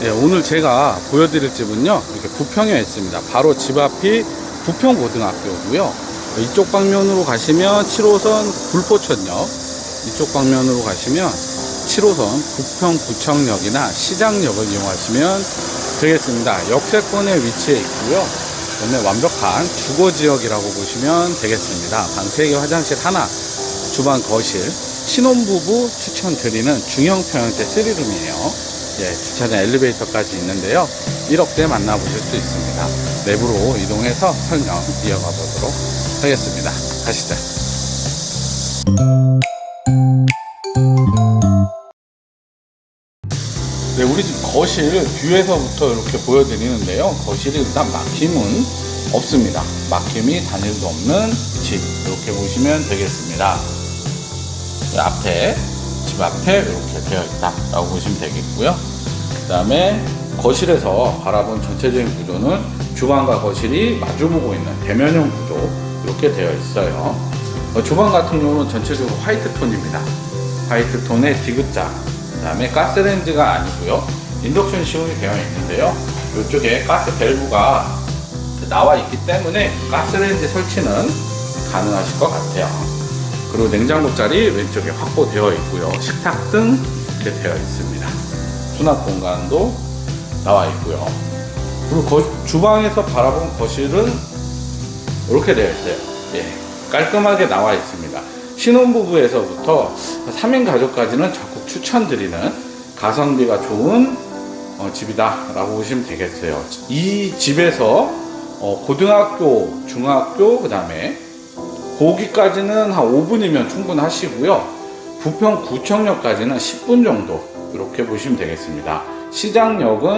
네, 오늘 제가 보여드릴 집은요, 이렇게 부평에 있습니다. 바로 집 앞이 부평고등학교고요. 이쪽 방면으로 가시면 7호선 불포천역, 이쪽 방면으로 가시면 7호선 부평구청역이나 시장역을 이용하시면 되겠습니다. 역세권에 위치해 있고요. 그다음에 완벽한 주거지역이라고 보시면 되겠습니다. 방 3개 화장실 하나, 주방 거실, 신혼부부 추천드리는 중형 평형대 3룸이에요. 예, 주차장 엘리베이터까지 있는데요. 1억대 만나보실 수 있습니다. 내부로 이동해서 설명 이어가 보도록 하겠습니다. 가시죠. 네, 우리 집 거실 뷰에서부터 이렇게 보여드리는데요. 거실이 일단 막힘은 없습니다. 막힘이 단일도 없는 집 이렇게 보시면 되겠습니다. 이 앞에 집 앞에 이렇게 되어 있다라고 보시면 되겠고요. 그 다음에 거실에서 바라본 전체적인 구조는 주방과 거실이 마주보고 있는 대면형 구조 이렇게 되어 있어요. 어, 주방 같은 경우는 전체적으로 화이트 톤입니다. 화이트 톤의 디귿자 그 다음에 가스레인지가 아니고요. 인덕션 시공이 되어 있는데요. 이쪽에 가스 밸브가 나와 있기 때문에 가스레인지 설치는 가능하실 것 같아요. 그리고 냉장고 자리 왼쪽에 확보되어 있고요. 식탁 등 이렇게 되어 있습니다. 수납 공간도 나와 있고요. 그리고 거- 주방에서 바라본 거실은 이렇게 되어 있어요. 예, 깔끔하게 나와 있습니다. 신혼부부에서부터 3인 가족까지는 적극 추천드리는 가성비가 좋은 어, 집이다라고 보시면 되겠어요. 이 집에서 어, 고등학교, 중학교, 그 다음에 거기까지는 한 5분이면 충분하시고요. 부평 구청역까지는 10분 정도 이렇게 보시면 되겠습니다. 시장역은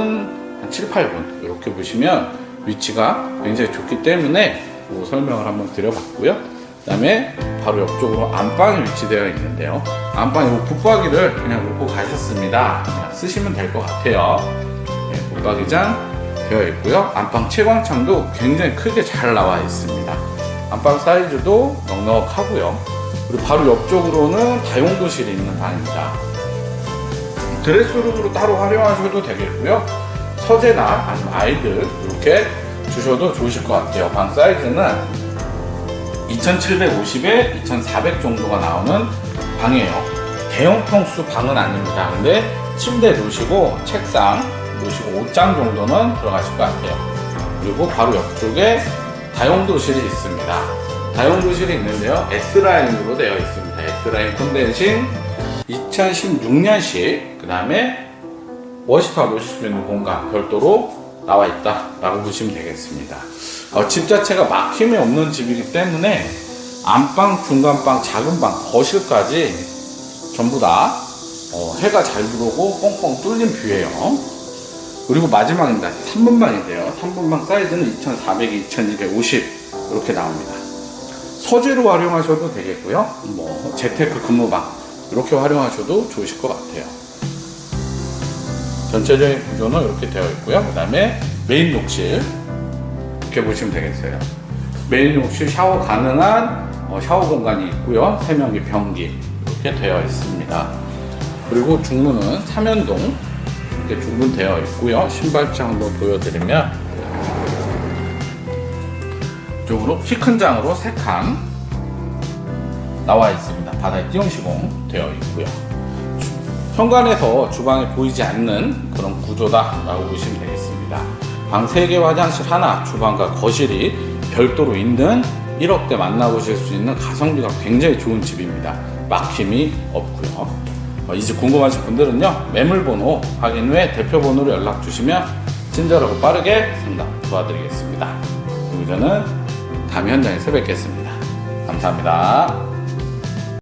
한 7, 8분 이렇게 보시면 위치가 굉장히 좋기 때문에 그 설명을 한번 드려봤고요. 그 다음에 바로 옆쪽으로 안방이 위치되어 있는데요. 안방 이 붙박이를 그냥 놓고 가셨습니다. 그냥 쓰시면 될 것 같아요. 네, 붙박이장 되어 있고요. 안방 채광창도 굉장히 크게 잘 나와 있습니다. 안방 사이즈도 넉넉하고요. 그리고 바로 옆쪽으로는 다용도실이 있는 방입니다. 드레스룸으로 따로 활용하셔도 되겠고요. 서재나 아니면 아이들 이렇게 주셔도 좋으실 것 같아요. 방 사이즈는 2750에 2400 정도가 나오는 방이에요. 대형 평수 방은 아닙니다. 근데 침대 놓으시고 책상 놓으시고 옷장 정도는 들어가실 것 같아요. 그리고 바로 옆쪽에 다용도실이 있습니다. 다용도실이 있는데요. S라인으로 되어 있습니다. S라인 콘덴싱 2016년식 그 다음에 워시파 놓으실 수 있는 공간 별도로 나와 있다 라고 보시면 되겠습니다. 어, 집 자체가 막힘이 없는 집이기 때문에 안방, 중간방, 작은 방, 거실까지 전부 다 어, 해가 잘 들어오고 뻥뻥 뚫린 뷰예요. 그리고 마지막입니다. 3분방인데요. 3분방 사이즈는 2400, 2250 이렇게 나옵니다. 서재로 활용하셔도 되겠고요. 뭐 재테크 근무방 이렇게 활용하셔도 좋으실 것 같아요. 전체적인 구조는 이렇게 되어 있고요. 그 다음에 메인 욕실 이렇게 보시면 되겠어요. 메인 욕실 샤워 가능한 어, 샤워 공간이 있고요. 세면기, 변기 이렇게 되어 있습니다. 그리고 중문은 삼연동 이렇게 중문되어 있고요. 신발장도 보여드리면 이쪽으로 키 큰 장으로 세칸 나와 있습니다. 바닥에 띄용 시공 되어 있고요. 현관에서 주방이 보이지 않는 그런 구조다라고 보시면 되겠습니다. 방 3개 화장실 하나, 주방과 거실이 별도로 있는 1억대 만나보실 수 있는 가성비가 굉장히 좋은 집입니다. 막힘이 없고요. 어, 이집 궁금하신 분들은요, 매물번호 확인 후에 대표번호로 연락 주시면 친절하고 빠르게 상담 도와드리겠습니다. 그리고 저는 다음 현장에서 뵙겠습니다. 감사합니다.